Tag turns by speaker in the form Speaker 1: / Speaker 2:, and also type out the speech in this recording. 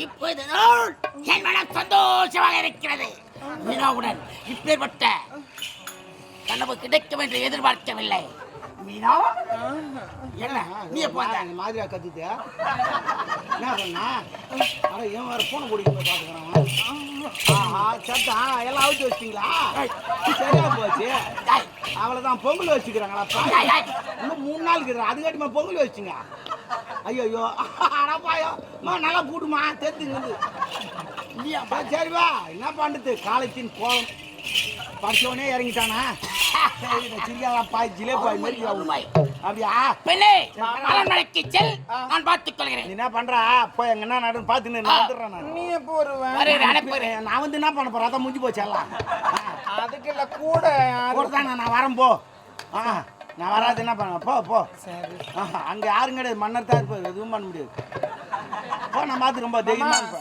Speaker 1: இப்போது என் மனம் சந்தோஷமாக இருக்கிறது. மீனாவுடன் இப்பேற்பட்ட கனவு கிடைக்கும் என்று எதிர்பார்க்கவில்லை. மீனா? என்ன? நீ எப்போ
Speaker 2: அந்த மாதிரியா கத்துது என்ன பண்ணா அட ஏன் வேற போன பிடிக்க போய் பாத்துக்கிறான் ஆஹா சத்தா எல்லாம் அவுத்து வச்சிட்டீங்களா? சரியா போச்சு?
Speaker 1: டேய்,
Speaker 2: அவ்வளவுதான் பொங்கல் வச்சுக்கிறாங்களா. இன்னும் மூணு நாள் இருக்குது அதுக்காட்டிமா பொங்கல் வச்சுங்க. ஐயோ அடப்பாயோ. மா நல்லா கூட்டுமா தெரிஞ்சுங்குது அப்பா, சரிப்பா என்ன பண்ணுறது காலத்தின் கோலம் படிச்சவனே இறங்கிட்டானா? சரி இந்த சிரிக்காதா பாய் ஜிலேபி பாய் மாதிரி. அப்படியா?
Speaker 1: அரண்மனைக்கு செல். நான் பார்த்துக் கொள்கிறேன்
Speaker 2: என்ன பண்றா? போய் எங்க என்ன நடன்னு பார்த்துன்னு வந்துடுறேன் நான்.
Speaker 3: நீ எப்போ வருவ?
Speaker 1: வருகிறேன் அனுப்புகிறேன்
Speaker 2: நான் வந்து என்ன பண்ண போறேன்? அதான் முடிஞ்சு போச்சு எல்லாம்.
Speaker 3: அதுக்கு இல்ல கூட யாரு?
Speaker 2: போடுதானே நான் வரேன் போ. ஆ. நான் வராது என்ன பண்ண? போ போ. அங்க யாரும் கிடையாது? மன்னர் தான் இருப்பாரு எதுவும் பண்ண முடியாது. போ நான் பார்த்து ரொம்ப தைரியமா இருப்பேன்.